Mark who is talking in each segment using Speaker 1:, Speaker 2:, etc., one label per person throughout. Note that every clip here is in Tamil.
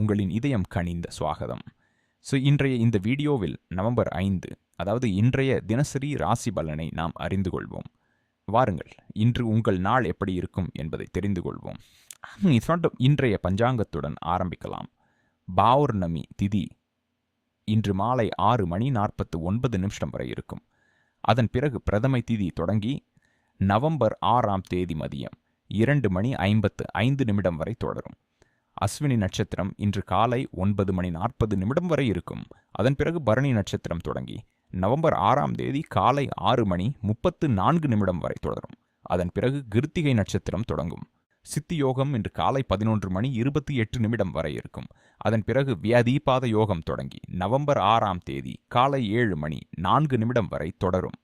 Speaker 1: உங்களின் இதயம் கனிந்த சுவாகதம். ஸோ இன்றைய இந்த வீடியோவில் நவம்பர் ஐந்து அதாவது இன்றைய தினசரி ராசி பலனை நாம் அறிந்து கொள்வோம். வாருங்கள் இன்று உங்கள் நாள் எப்படி இருக்கும் என்பதை தெரிந்து கொள்வோம். இன்றைய பஞ்சாங்கத்துடன் ஆரம்பிக்கலாம். பௌர்ணமி திதி இன்று மாலை ஆறு மணி நாற்பத்து ஒன்பது நிமிஷம் வரை இருக்கும். அதன் பிறகு பிரதமை திதி தொடங்கி நவம்பர் ஆறாம் தேதி மதியம் இரண்டு மணி ஐம்பத்து ஐந்து நிமிடம் வரை தொடரும். அஸ்வினி நட்சத்திரம் இன்று காலை ஒன்பது மணி நாற்பது நிமிடம் வரை இருக்கும். அதன் பிறகு பரணி நட்சத்திரம் தொடங்கி நவம்பர் ஆறாம் தேதி காலை ஆறு மணி முப்பத்து நான்கு நிமிடம் வரை தொடரும். அதன் பிறகு கிருத்திகை நட்சத்திரம் தொடங்கும். சித்தி யோகம் இன்று காலை பதினொன்று மணி இருபத்தி எட்டு நிமிடம் வரை இருக்கும். அதன் பிறகு வியாதீபாத யோகம் தொடங்கி நவம்பர் ஆறாம் தேதி காலை ஏழு மணி நான்கு நிமிடம் வரை தொடரும்.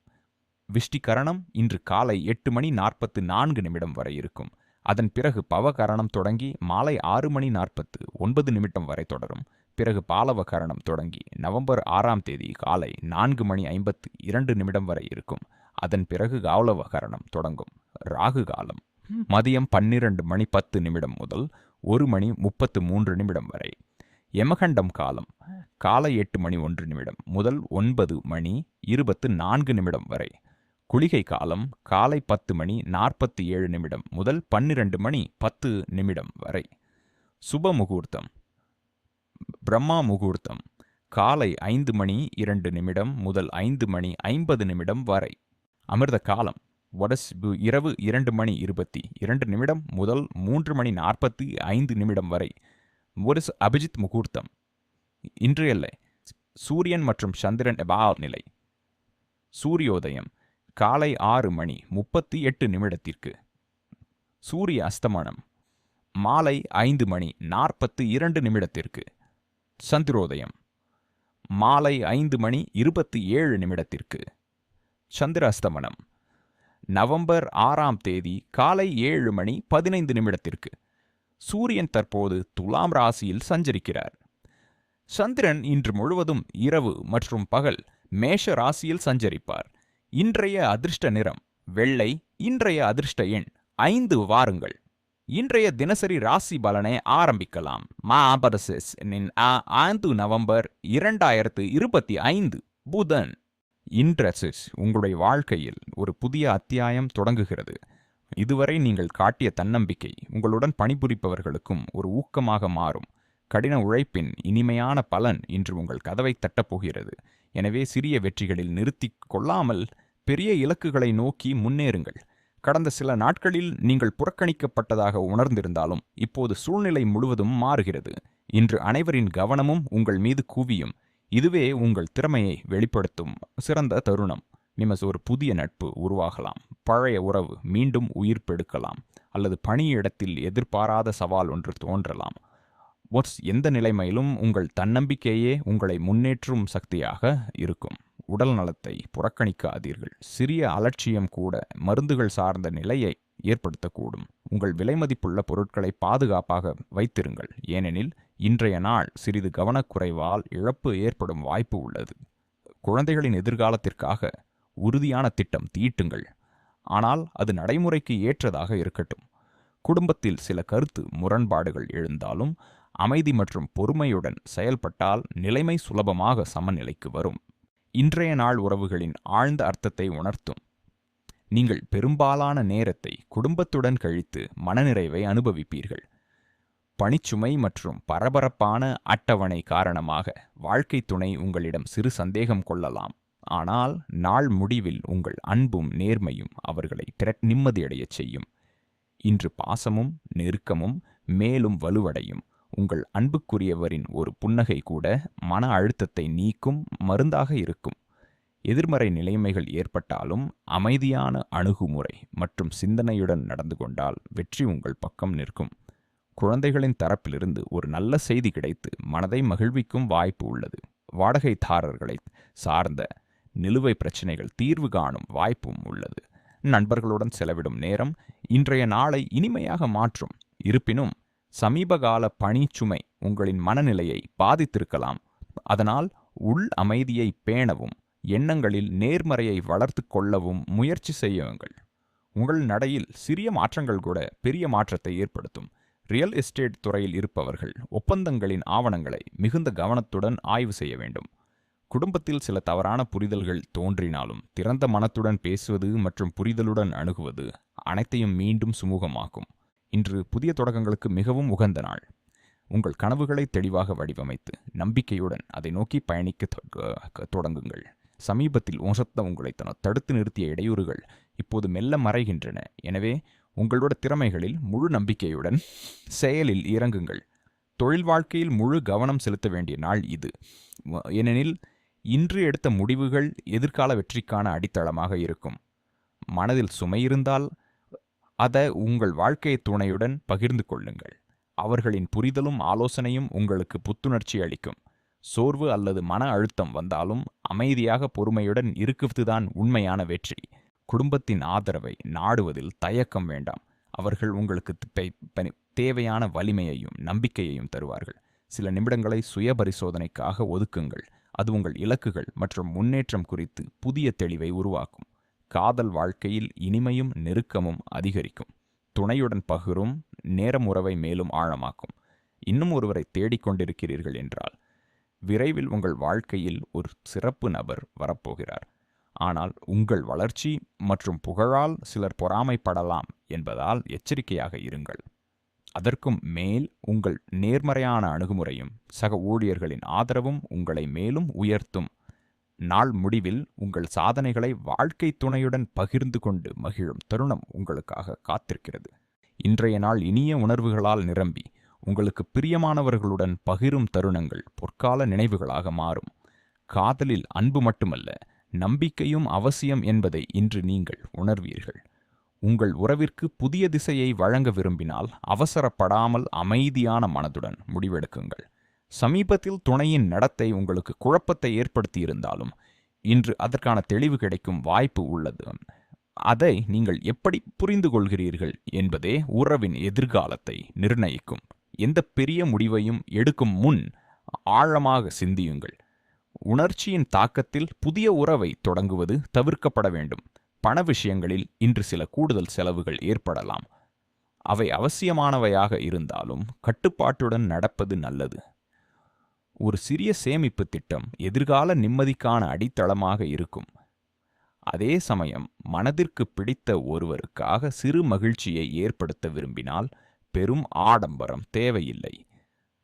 Speaker 1: விஷ்டிகரணம் இன்று காலை எட்டு மணி நாற்பத்து நான்கு நிமிடம் வரை இருக்கும். அதன் பிறகு பவகரணம் தொடங்கி மாலை ஆறு மணி நாற்பத்து ஒன்பது நிமிடம் வரை தொடரும். பிறகு பாலவ கரணம் தொடங்கி நவம்பர் ஆறாம் தேதி காலை நான்கு மணி ஐம்பத்து இரண்டு நிமிடம் வரை இருக்கும். அதன் பிறகு காவலவகரணம் கரணம் தொடங்கும். ராகு காலம். மதியம் பன்னிரண்டு மணி பத்து நிமிடம் முதல் ஒரு மணி முப்பத்து மூன்று நிமிடம் வரை. யமகண்டம் காலம். காலை எட்டு மணி ஒன்று நிமிடம் முதல் ஒன்பது மணி இருபத்து நான்கு நிமிடம் வரை. குளிகை காலம் காலை பத்து மணி நாற்பத்தி ஏழு நிமிடம் முதல் பன்னிரண்டு மணி பத்து நிமிடம் வரை. சுப முகூர்த்தம். பிரம்மா முகூர்த்தம். காலை ஐந்து மணி இரண்டு நிமிடம் முதல் ஐந்து மணி ஐம்பது நிமிடம் வரை. அமிர்த காலம். வடஸ் இரவு இரண்டு மணி இருபத்தி இரண்டு நிமிடம் முதல் மூன்று மணி நாற்பத்தி ஐந்து நிமிடம் வரை. ஒரு அபிஜித் முகூர்த்தம். இன்றையல்ல சூரியன் மற்றும் சந்திரன் எபால் நிலை. சூரியோதயம். காலை ஆறு மணி முப்பத்தி எட்டு நிமிடத்திற்கு. சூரிய அஸ்தமனம் மாலை ஐந்து மணி நாற்பத்து இரண்டு நிமிடத்திற்கு. சந்திரோதயம் மாலை ஐந்து மணி இருபத்தி ஏழு நிமிடத்திற்கு. சந்திர அஸ்தமனம் நவம்பர் ஆறாம் தேதி காலை ஏழு மணி பதினைந்து நிமிடத்திற்கு. சூரியன் தற்போது துலாம் ராசியில் சஞ்சரிக்கிறார். சந்திரன் இன்று முழுவதும் இரவு மற்றும் பகல் மேஷ ராசியில் சஞ்சரிப்பார். இன்றைய அதிர்ஷ்ட நிறம் வெள்ளை இன்றைய அதிர்ஷ்ட எண் ஐந்து வாருங்கள். இன்றைய தினசரி ராசி பலனை ஆரம்பிக்கலாம். மாபரசஸ் ஐந்து நவம்பர் இரண்டாயிரத்து இருபத்தி ஐந்து புதன். இன்ட்ரசிஸ் உங்களுடைய வாழ்க்கையில் ஒரு புதிய அத்தியாயம் தொடங்குகிறது. இதுவரை நீங்கள் காட்டிய தன்னம்பிக்கை உங்களுடன் பணிபுரிப்பவர்களுக்கும் ஒரு ஊக்கமாக மாறும். கடின உழைப்பின் இனிமையான பலன் இன்று உங்கள் கதவை தட்டப்போகிறது எனவே சிறிய வெற்றிகளில் நிறுத்தி கொள்ளாமல் பெரிய இலக்குகளை நோக்கி முன்னேறுங்கள். கடந்த சில நாட்களில் நீங்கள் புறக்கணிக்கப்பட்டதாக உணர்ந்திருந்தாலும் இப்போது சூழ்நிலை முழுவதும் மாறுகிறது. இன்று அனைவரின் கவனமும் உங்கள் மீது குவியும். இதுவே உங்கள் திறமையை வெளிப்படுத்தும் சிறந்த தருணம். நிமஸ் ஒரு புதிய நட்பு உருவாகலாம். பழைய உறவு மீண்டும் உயிர் பெடுக்கலாம் அல்லது பணியிடத்தில் எதிர்பாராத சவால் ஒன்று தோன்றலாம். ஒட்ஸ் எந்த நிலைமையிலும் உங்கள் தன்னம்பிக்கையே உங்களை முன்னேற்றும் சக்தியாக இருக்கும். உடல் நலத்தை புறக்கணிக்காதீர்கள். சிறிய அலட்சியம் கூட மருந்துகள் சார்ந்த நிலையை ஏற்படுத்தக்கூடும். உங்கள் விலைமதிப்புள்ள பொருட்களை பாதுகாப்பாக வைத்திருங்கள். ஏனெனில் இன்றைய நாள் சிறிது கவனக்குறைவால் இழப்பு ஏற்படும் வாய்ப்பு உள்ளது. குழந்தைகளின் எதிர்காலத்திற்காக உறுதியான திட்டம் தீட்டுங்கள். ஆனால் அது நடைமுறைக்கு ஏற்றதாக இருக்கட்டும். குடும்பத்தில் சில கருத்து முரண்பாடுகள் எழுந்தாலும் அமைதி மற்றும் பொறுமையுடன் செயல்பட்டால் நிலைமை சுலபமாக சமநிலைக்கு வரும். இன்றைய நாள் உறவுகளின் ஆழ்ந்த அர்த்தத்தை உணர்த்தும். நீங்கள் பெரும்பாலான நேரத்தை குடும்பத்துடன் கழித்து மனநிறைவை அனுபவிப்பீர்கள். பணிச்சுமை மற்றும் பரபரப்பான அட்டவணை காரணமாக வாழ்க்கை துணை உங்களிடம் சிறு சந்தேகம் கொள்ளலாம். ஆனால் நாள் முடிவில் உங்கள் அன்பும் நேர்மையும் அவர்களை நிம்மதியடையச் செய்யும். இன்று பாசமும் நெருக்கமும் மேலும் வலுவடையும். உங்கள் அன்புக்குரியவரின் ஒரு புன்னகை கூட மன அழுத்தத்தை நீக்கும் மருந்தாக இருக்கும். எதிர்மறை நிலைமைகள் ஏற்பட்டாலும் அமைதியான அணுகுமுறை மற்றும் சிந்தனையுடன் நடந்து கொண்டால் வெற்றி உங்கள் பக்கம் நிற்கும். குழந்தைகளின் தரப்பிலிருந்து ஒரு நல்ல செய்தி கிடைத்து மனதை மகிழ்விக்கும் வாய்ப்பு உள்ளது. வாடகைதாரர்களை சார்ந்த நிலுவை பிரச்சனைகள் தீர்வு காணும் வாய்ப்பும் உள்ளது. நண்பர்களுடன் செலவிடும் நேரம் இன்றைய நாளை இனிமையாக மாற்றும். இருப்பினும் சமீபகால பணிச்சுமை உங்களின் மனநிலையை பாதித்திருக்கலாம். அதனால் உள் அமைதியை பேணவும் எண்ணங்களில் நேர்மறையை வளர்த்து கொள்ளவும் முயற்சி செய்யுங்கள். உங்கள் நடையில் சிறிய மாற்றங்கள் கூட பெரிய மாற்றத்தை ஏற்படுத்தும். ரியல் எஸ்டேட் துறையில் இருப்பவர்கள் ஒப்பந்தங்களின் ஆவணங்களை மிகுந்த கவனத்துடன் ஆய்வு செய்ய வேண்டும். குடும்பத்தில் சில தவறான புரிதல்கள் தோன்றினாலும் திறந்த மனத்துடன் பேசுவது மற்றும் புரிதலுடன் அணுகுவது அனைத்தையும் மீண்டும் சுமூகமாக்கும். இன்று புதிய தொடக்கங்களுக்கு மிகவும் உகந்த நாள். உங்கள் கனவுகளை தெளிவாக வடிவமைத்து நம்பிக்கையுடன் அதை நோக்கி பயணிக்க தொடங்குங்கள். சமீபத்தில் ஓசத்த உங்களை தடுத்து நிறுத்திய இடையூறுகள் இப்போது மெல்ல மறைகின்றன. எனவே உங்களோட திறமைகளில் முழு நம்பிக்கையுடன் செயலில் இறங்குங்கள். தொழில் வாழ்க்கையில் முழு கவனம் செலுத்த வேண்டிய நாள் இது. ஏனெனில் இன்று எடுத்த முடிவுகள் எதிர்கால வெற்றிக்கான அடித்தளமாக இருக்கும். மனதில் சுமை இருந்தால் அதை உங்கள் வாழ்க்கை துணையுடன் பகிர்ந்து கொள்ளுங்கள். அவர்களின் புரிதலும் ஆலோசனையும் உங்களுக்கு புத்துணர்ச்சி அளிக்கும். சோர்வு அல்லது மன அழுத்தம் வந்தாலும் அமைதியாக பொறுமையுடன் இருக்குவதுதான் உண்மையான வெற்றி. குடும்பத்தின் ஆதரவை நாடுவதில் தயக்கம் வேண்டாம். அவர்கள் உங்களுக்கு தேவையான வலிமையையும் நம்பிக்கையையும் தருவார்கள். சில நிமிடங்களை சுய பரிசோதனைக்காக ஒதுக்குங்கள். அது உங்கள் இலக்குகள் மற்றும் முன்னேற்றம் குறித்து புதிய தெளிவை உருவாக்கும். காதல் வாழ்க்கையில் இனிமையும் நெருக்கமும் அதிகரிக்கும். துணையுடன் பகிரும் நேரம் உறவை மேலும் ஆழமாக்கும். இன்னும் ஒருவரை தேடிக்கொண்டிருக்கிறீர்கள் என்றால் விரைவில் உங்கள் வாழ்க்கையில் ஒரு சிறப்பு நபர் வரப்போகிறார். ஆனால் உங்கள் வளர்ச்சி மற்றும் புகழால் சிலர் பொறாமைப்படலாம் என்பதால் எச்சரிக்கையாக இருங்கள். அதற்கும் மேல் உங்கள் நேர்மறையான அணுகுமுறையும் சக ஊழியர்களின் ஆதரவும் உங்களை மேலும் உயர்த்தும். நாள் முடிவில் உங்கள் சாதனைகளை வாழ்க்கை துணையுடன் பகிர்ந்து கொண்டு மகிழும் தருணம் உங்களுக்காக காத்திருக்கிறது. இன்றைய நாள் இனிய உணர்வுகளால் நிரம்பி உங்களுக்கு பிரியமானவர்களுடன் பகிரும் தருணங்கள் பொற்கால நினைவுகளாக மாறும். காதலில் அன்பு மட்டுமல்ல நம்பிக்கையும் அவசியம் என்பதை இன்று நீங்கள் உணர்வீர்கள். உங்கள் உறவிற்கு புதிய திசையை வழங்க விரும்பினால் அவசரப்படாமல் அமைதியான மனதுடன் முடிவெடுக்குங்கள். சமீபத்தில் துணையின் நடத்தை உங்களுக்கு குழப்பத்தை ஏற்படுத்தியிருந்தாலும் இன்று அதற்கான தெளிவு கிடைக்கும் வாய்ப்பு உள்ளது. அதை நீங்கள் எப்படி புரிந்து கொள்கிறீர்கள் என்பதே உறவின் எதிர்காலத்தை நிர்ணயிக்கும். எந்த பெரிய முடிவையும் எடுக்கும் முன் ஆழமாக சிந்தியுங்கள். உணர்ச்சியின் தாக்கத்தில் புதிய உறவை தொடங்குவது தவிர்க்கப்பட வேண்டும். பண விஷயங்களில் இன்று சில கூடுதல் செலவுகள் ஏற்படலாம். அவை அவசியமானவையாக இருந்தாலும் கட்டுப்பாட்டுடன் நடப்பது நல்லது. ஒரு சிறிய சேமிப்பு திட்டம் எதிர்கால நிம்மதிக்கான அடித்தளமாக இருக்கும். அதே சமயம் மனதிற்கு பிடித்த ஒருவருக்காக சிறு மகிழ்ச்சியை ஏற்படுத்த விரும்பினால் பெரும் ஆடம்பரம் தேவையில்லை.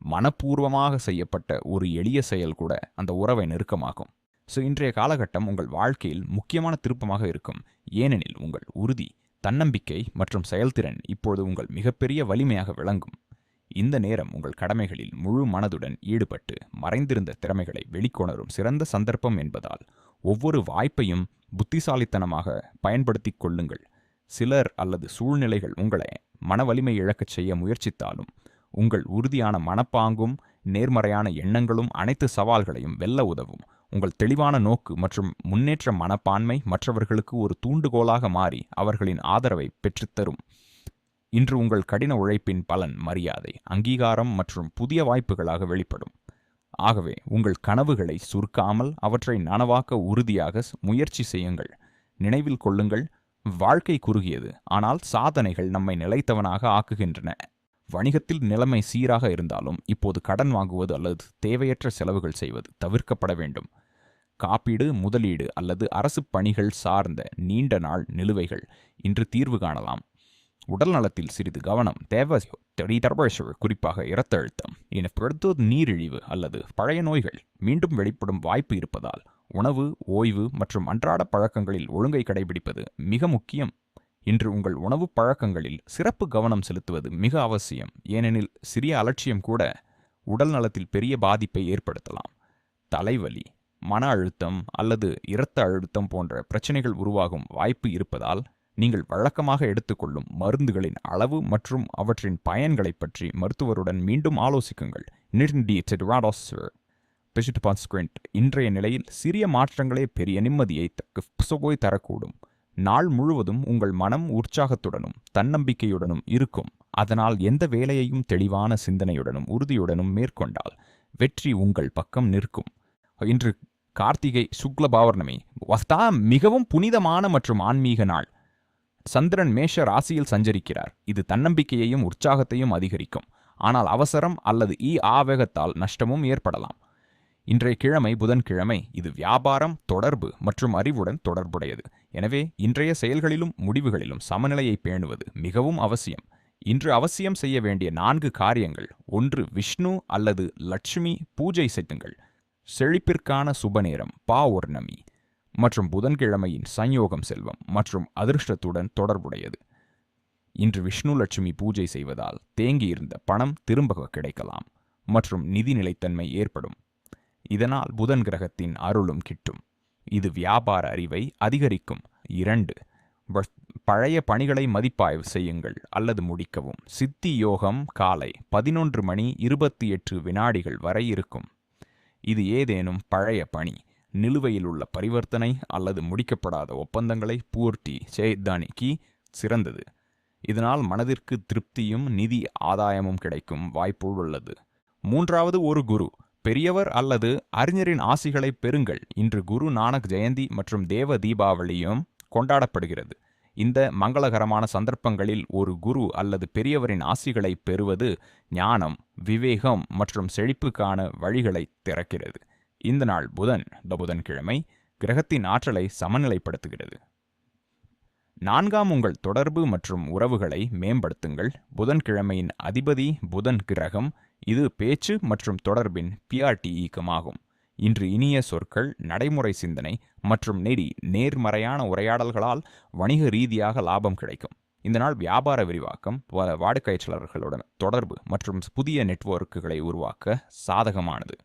Speaker 1: மனப்பூர்வமாக செய்யப்பட்ட ஒரு எளிய செயல் கூட அந்த உறவை நெருக்கமாகும் ஸோ இன்றைய காலகட்டம் உங்கள் வாழ்க்கையில் முக்கியமான திருப்பமாக இருக்கும். ஏனெனில் உங்கள் உறுதி தன்னம்பிக்கை மற்றும் செயல்திறன் இப்பொழுது உங்கள் மிகப்பெரிய வலிமையாக விளங்கும். இந்த நேரம் உங்கள் கடமைகளில் முழு மனதுடன் ஈடுபட்டு மறைந்திருந்த திறமைகளை வெளிக்கொணரும் சிறந்த சந்தர்ப்பம் என்பதால் ஒவ்வொரு வாய்ப்பையும் புத்திசாலித்தனமாக பயன்படுத்திக் கொள்ளுங்கள். சிலர் அல்லது சூழ்நிலைகள் உங்களை மன வலிமை இழக்கச் செய்ய முயற்சித்தாலும் உங்கள் உறுதியான மனப்பாங்கும் நேர்மறையான எண்ணங்களும் அனைத்து சவால்களையும் வெல்ல உதவும். உங்கள் தெளிவான நோக்கு மற்றும் முன்னேற்ற மனப்பான்மை மற்றவர்களுக்கு ஒரு தூண்டுகோலாக மாறி அவர்களின் ஆதரவை பெற்றுத்தரும். இன்று உங்கள் கடின உழைப்பின் பலன் மரியாதை அங்கீகாரம் மற்றும் புதிய வாய்ப்புகளாக வெளிப்படும். ஆகவே உங்கள் கனவுகளை சுருக்காமல் அவற்றை நனவாக்க உறுதியாக முயற்சி செய்யுங்கள். நினைவில் கொள்ளுங்கள் வாழ்க்கை குறுகியது ஆனால் சாதனைகள் நம்மை நிலைத்தவனாக ஆக்குகின்றன. வணிகத்தில் நிலைமை சீராக இருந்தாலும் இப்போது கடன் வாங்குவது அல்லது தேவையற்ற செலவுகள் செய்வது தவிர்க்கப்பட வேண்டும். காப்பீடு முதலீடு அல்லது அரசு பணிகள் சார்ந்த நீண்ட நாள் நிலுவைகள் இன்று தீர்வு காணலாம். உடல் நலத்தில் சிறிது கவனம் தேவை தடீதர்பேஷர் குறிப்பாக இரத்த அழுத்தம் பிரதோ நீரிழிவு அல்லது பழைய நோய்கள் மீண்டும் வெளிப்படும் வாய்ப்பு இருப்பதால் உணவு ஓய்வு மற்றும் அன்றாட பழக்கங்களில் ஒழுங்கை கடைபிடிப்பது மிக முக்கியம். இன்று உங்கள் உணவு பழக்கங்களில் சிறப்பு கவனம் செலுத்துவது மிக அவசியம். ஏனெனில் சிறிய அலட்சியம் கூட உடல் நலத்தில் பெரிய பாதிப்பை ஏற்படுத்தலாம். தலைவலி மன அழுத்தம் அல்லது இரத்த அழுத்தம் போன்ற பிரச்சனைகள் உருவாகும் வாய்ப்பு இருப்பதால் நீங்கள் வழக்கமாக எடுத்துக்கொள்ளும் மருந்துகளின் அளவு மற்றும் அவற்றின் பயன்களைப் பற்றி மருத்துவருடன் மீண்டும் ஆலோசிக்குங்கள். இன்றைய நிலையில் சிறிய மாற்றங்களே பெரிய நிம்மதியை சுகோய் தரக்கூடும். நாள் முழுவதும் உங்கள் மனம் உற்சாகத்துடனும் தன்னம்பிக்கையுடனும் இருக்கும். அதனால் எந்த வேலையையும் தெளிவான சிந்தனையுடனும் உறுதியுடனும் மேற்கொண்டால் வெற்றி உங்கள் பக்கம் நிற்கும். இன்று கார்த்திகை சுக்ல பௌர்ணமி வஸ்தா மிகவும் புனிதமான மற்றும் ஆன்மீக நாள். சந்திரன் மேஷ ராசியில் சஞ்சரிக்கிறார். இது தன்னம்பிக்கையையும் உற்சாகத்தையும் அதிகரிக்கும். ஆனால் அவசரம் அல்லது ஈ ஆவேகத்தால் நஷ்டமும் ஏற்படலாம். இன்றைய கிழமை புதன்கிழமை இது வியாபாரம் தொடர்பு மற்றும் அறிவுடன் தொடர்புடையது. எனவே இன்றைய செயல்களிலும் முடிவுகளிலும் சமநிலையை பேணுவது மிகவும் அவசியம். இன்று அவசியம் செய்ய வேண்டிய நான்கு காரியங்கள். ஒன்று விஷ்ணு அல்லது லட்சுமி பூஜை செய்யுங்கள். செழிப்பிற்கான சுபநேரம் பாவுர்ணமி மற்றும் புதன்கிழமையின் சஞ்யோகம் செல்வம் மற்றும் அதிர்ஷ்டத்துடன் தொடர்புடையது. இன்று விஷ்ணு லட்சுமி பூஜை செய்வதால் தேங்கியிருந்த பணம் திரும்ப கிடைக்கலாம் மற்றும் நிதி நிலைத்தன்மை ஏற்படும். இதனால் புதன் கிரகத்தின் அருளும் கிட்டும். இது வியாபார அறிவை அதிகரிக்கும். இரண்டு பழைய பணிகளை மதிப்பாய்வு செய்யுங்கள் அல்லது முடிக்கவும். சித்தி யோகம் காலை பதினொன்று மணி இருபத்தி எட்டு வினாடிகள் வரை இருக்கும். இது ஏதேனும் பழைய பணி நிலுவையில் உள்ள பரிவர்த்தனை அல்லது முடிக்கப்படாத ஒப்பந்தங்களை பூர்த்தி செய்தானிக்கு சிறந்தது. இதனால் மனதிற்கு திருப்தியும் நிதி ஆதாயமும் கிடைக்கும் வாய்ப்பு உள்ளது. மூன்றாவது ஒரு குரு. பெரியவர் அல்லது அறிஞரின் ஆசிகளை பெறுங்கள். இன்று குரு நானக் ஜெயந்தி மற்றும் தேவ தீபாவளியும் கொண்டாடப்படுகிறது. இந்த மங்களகரமான சந்தர்ப்பங்களில் ஒரு குரு அல்லது பெரியவரின் ஆசிகளை பெறுவது ஞானம் விவேகம் மற்றும் செழிப்புக்கான வழிகளை திறக்கிறது. இந்த நாள் புதன் இந்த புதன்கிழமை கிரகத்தின் ஆற்றலை சமநிலைப்படுத்துகிறது. நான்காம் உங்கள் தொடர்பு மற்றும் உறவுகளை மேம்படுத்துங்கள். புதன்கிழமையின் அதிபதி புதன் கிரகம் இது பேச்சு மற்றும் தொடர்பின் பிஆர்டி ஈக்கமாகும் இன்று இனிய சொற்கள் நடைமுறை சிந்தனை மற்றும் நெறி நேர்மறையான உரையாடல்களால் வணிக ரீதியாக லாபம் கிடைக்கும். இந்த நாள் வியாபார விரிவாக்கம் வாடிக்கையாளர்களுடன் தொடர்பு மற்றும் புதிய நெட்வொர்க்குகளை உருவாக்க சாதகமானது.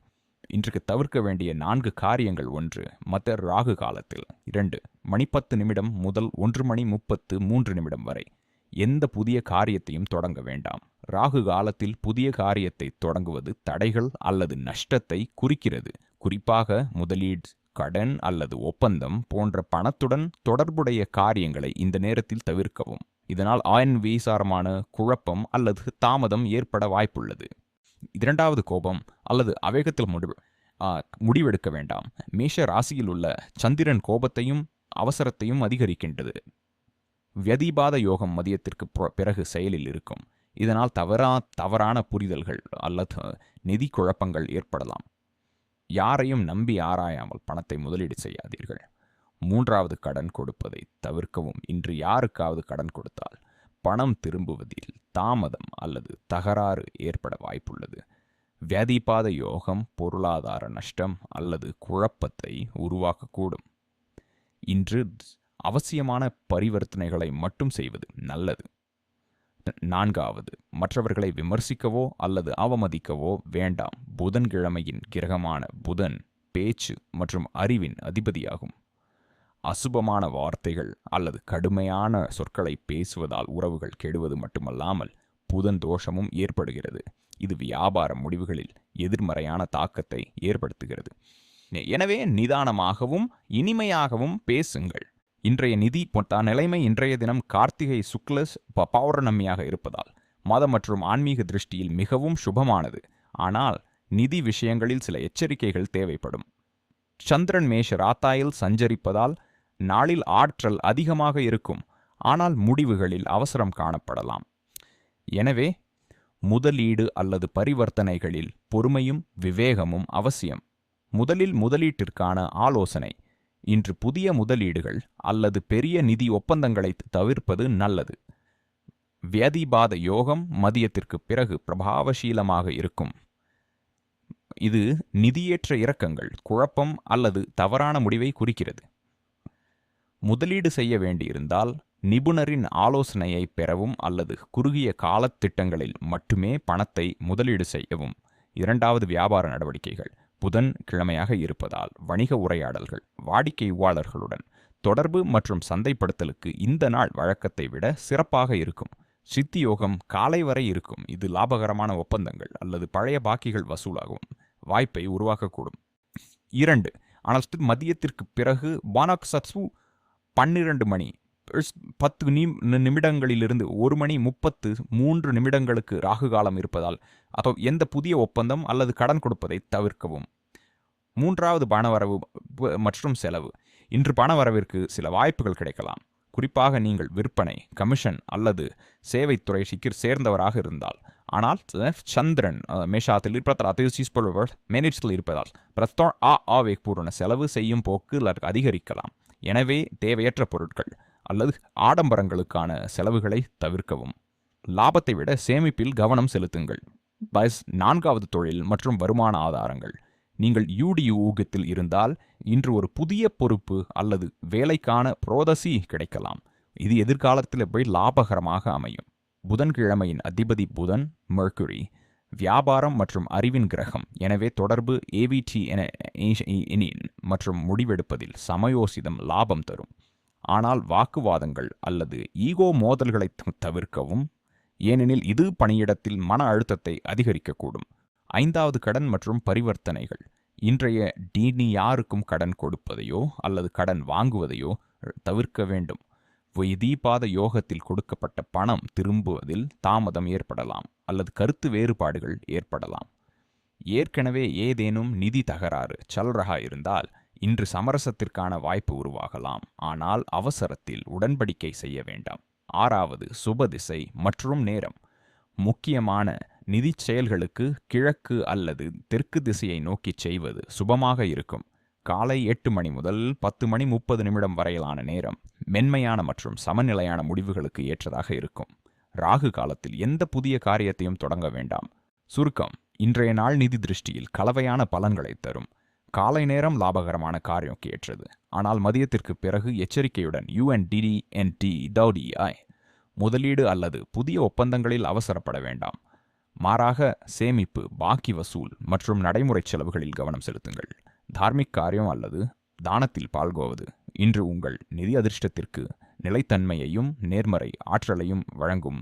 Speaker 1: இன்றைக்கு தவிர்க்க வேண்டிய நான்கு காரியங்கள் ஒன்று மத்த ராகு காலத்தில். இரண்டு மணி பத்து நிமிடம் முதல் ஒன்று மணி முப்பத்து மூன்று நிமிடம் வரை. எந்த புதிய காரியத்தையும் தொடங்க வேண்டாம். ராகு காலத்தில் புதிய காரியத்தை தொடங்குவது தடைகள் அல்லது நஷ்டத்தை குறிக்கிறது. குறிப்பாக முதலீடு கடன் அல்லது ஒப்பந்தம் போன்ற பணத்துடன் தொடர்புடைய காரியங்களை இந்த நேரத்தில் தவிர்க்கவும். இதனால் ஆயன் வீசாரமான குழப்பம் அல்லது தாமதம் ஏற்பட வாய்ப்புள்ளது. இரண்டாவது கோபம் அல்லது அவேகத்தில் முடிவு முடிவெடுக்க வேண்டாம். மேஷ ராசியில் உள்ள சந்திரன் கோபத்தையும் அவசரத்தையும் அதிகரிக்கின்றது. வியதிபாத யோகம் மதியத்திற்கு பிறகு செயலில் இருக்கும். இதனால் தவறா தவறான புரிதல்கள் அல்லது நிதி குழப்பங்கள் ஏற்படலாம். யாரையும் நம்பி ஆராயாமல் பணத்தை முதலீடு செய்யாதீர்கள். மூன்றாவது கடன் கொடுப்பதை தவிர்க்கவும். இன்று யாருக்காவது கடன் கொடுத்தால் பணம் திரும்புவதில் தாமதம் அல்லது தகராறு ஏற்பட வாய்ப்புள்ளது. வியாதிபாத யோகம் பொருளாதார நஷ்டம் அல்லது குழப்பத்தை உருவாக்கக்கூடும். இன்று அவசியமான பரிவர்த்தனைகளை மட்டும் செய்வது நல்லது. நான்காவது மற்றவர்களை விமர்சிக்கவோ அல்லது அவமதிக்கவோ வேண்டாம். புதன்கிழமையின் கிரகமான புதன் பேச்சு மற்றும் அறிவின் அதிபதியாகும். அசுபமான வார்த்தைகள் அல்லது கடுமையான சொற்களை பேசுவதால் உறவுகள் கெடுவது மட்டுமல்லாமல் புதன் தோஷமும் ஏற்படுகிறது. இது வியாபார முடிவுகளில் எதிர்மறையான தாக்கத்தை ஏற்படுத்துகிறது. எனவே நிதானமாகவும் இனிமையாகவும் பேசுங்கள். இன்றைய நிதி நிலைமை இன்றைய தினம் கார்த்திகை சுக்லஸ் பௌர்ணமியாக இருப்பதால் மத மற்றும் ஆன்மீக திருஷ்டியில் மிகவும் சுபமானது. ஆனால் நிதி விஷயங்களில் சில எச்சரிக்கைகள் தேவைப்படும். சந்திரன் மேஷ ராத்தாயில் சஞ்சரிப்பதால் நாளில் ஆற்றல் அதிகமாக இருக்கும். ஆனால் முடிவுகளில் அவசரம் காணப்படலாம். எனவே முதலீடு அல்லது பரிவர்த்தனைகளில் பொறுமையும் விவேகமும் அவசியம். முதலில் முதலீட்டிற்கான ஆலோசனை. இன்று புதிய முதலீடுகள் அல்லது பெரிய நிதி ஒப்பந்தங்களை தவிர்ப்பது நல்லது. வியதிபாத யோகம் மதியத்திற்கு பிறகு பிரபாவசீலமாக இருக்கும். இது நிதியேற்ற இறக்கங்கள் குழப்பம் அல்லது தவறான முடிவை குறிக்கிறது. முதலீடு செய்ய வேண்டியிருந்தால் நிபுணரின் ஆலோசனையை பெறவும் அல்லது குறுகிய காலத்திட்டங்களில் மட்டுமே பணத்தை முதலீடு செய்யவும். இரண்டாவது வியாபார நடவடிக்கைகள். புதன் கிழமையாக இருப்பதால் வணிக உரையாடல்கள் வாடிக்கையாளர்களுடன் தொடர்பு மற்றும் சந்தைப்படுத்தலுக்கு இந்த நாள் வழக்கத்தை விட சிறப்பாக இருக்கும். சித்தி யோகம் காலை வரை இருக்கும். இது லாபகரமான ஒப்பந்தங்கள் அல்லது பழைய பாக்கிகள் வசூலாகும் வாய்ப்பை உருவாக்கக்கூடும். இரண்டு ஆனால் மதியத்திற்கு பிறகு பானாக் சத்சு பன்னிரண்டு மணி பத்து நி நிமிடங்களிலிருந்து ஒரு மணி முப்பத்து மூன்று நிமிடங்களுக்கு ராகு காலம் இருப்பதால் அப்போ எந்த புதிய ஒப்பந்தம் அல்லது கடன் கொடுப்பதை தவிர்க்கவும். மூன்றாவது பணவரவு மற்றும் செலவு. இன்று பணவரவிற்கு சில வாய்ப்புகள் கிடைக்கலாம். குறிப்பாக நீங்கள் விற்பனை கமிஷன் அல்லது சேவைத்துறை சிக்கிர் சேர்ந்தவராக இருந்தால். ஆனால் சந்திரன் மேஷாத்தில் இருப்பதால் அதிர்ச்சிப்படுவர் மேனேஜத்தில் இருப்பதால் பிரஸ்தோன் ஆ ஆவேக்பூர்வன செலவு செய்யும் போக்கு அதற்கு அதிகரிக்கலாம். எனவே தேவையற்ற பொருட்கள். அல்லது ஆடம்பரங்களுக்கான செலவுகளை தவிர்க்கவும். லாபத்தை விட சேமிப்பில் கவனம் செலுத்துங்கள். பஸ் நான்காவது தொழில் மற்றும் வருமான ஆதாரங்கள். நீங்கள் யூடியு ஊகத்தில் இருந்தால் இன்று ஒரு புதிய பொறுப்பு அல்லது வேலைக்கான புரோதசி கிடைக்கலாம். இது எதிர்காலத்தில் போய் லாபகரமாக அமையும். புதன்கிழமையின் அதிபதி புதன் மெர்க்குரி வியாபாரம் மற்றும் அறிவின் கிரகம். எனவே தொடர்பு ஏவிடி என e, e, மற்றும் முடிவெடுப்பதில் சமயோசிதம் லாபம் தரும். ஆனால் வாக்குவாதங்கள் அல்லது ஈகோ மோதல்களை தவிர்க்கவும். ஏனெனில் இது பணியிடத்தில் மன அழுத்தத்தை அதிகரிக்கக்கூடும். ஐந்தாவது கடன் மற்றும் பரிவர்த்தனைகள். இன்றைய டீனி யாருக்கும் கடன் கொடுப்பதையோ அல்லது கடன் வாங்குவதையோ தவிர்க்க வேண்டும். வைதீபாத யோகத்தில் கொடுக்கப்பட்ட பணம் திரும்புவதில் தாமதம் ஏற்படலாம் அல்லது கருத்து வேறுபாடுகள் ஏற்படலாம். ஏற்கனவே ஏதேனும் நிதி தகராறு சல்ரகா இருந்தால் இன்று சமரசத்திற்கான வாய்ப்பு உருவாகலாம். ஆனால் அவசரத்தில் உடன்படிக்கை செய்ய வேண்டாம். ஆறாவது சுபதிசை மற்றும் நேரம். முக்கியமான நிதிச் செயல்களுக்கு கிழக்கு அல்லது தெற்கு திசையை நோக்கிச் செய்வது சுபமாக இருக்கும். காலை எட்டு மணி முதல் பத்து மணி முப்பது நிமிடம் வரையிலான நேரம் மென்மையான மற்றும் சமநிலையான முடிவுகளுக்கு ஏற்றதாக இருக்கும். ராகு காலத்தில் எந்த புதிய காரியத்தையும் தொடங்க வேண்டாம். சுருக்கம் இன்றைய நாள் நிதி திருஷ்டியில் கலவையான பலன்களை தரும். காலை நேரம் லாபகரமான காரியம் கேட்டது ஆனால் மதியத்திற்கு பிறகு எச்சரிக்கையுடன் யுஎன்டிடிஎன்டி டவுடிஐ முதலீடு அல்லது புதிய ஒப்பந்தங்களில் அவசரப்பட வேண்டாம். மாறாக சேமிப்பு பாக்கி வசூல் மற்றும் நடைமுறை செலவுகளில் கவனம் செலுத்துங்கள். தார்மிக் காரியம் அல்லது தானத்தில் பால்கோவது. இன்று உங்கள் நிதி அதிர்ஷ்டத்திற்கு நிலைத்தன்மையையும் நேர்மறை ஆற்றலையும் வழங்கும்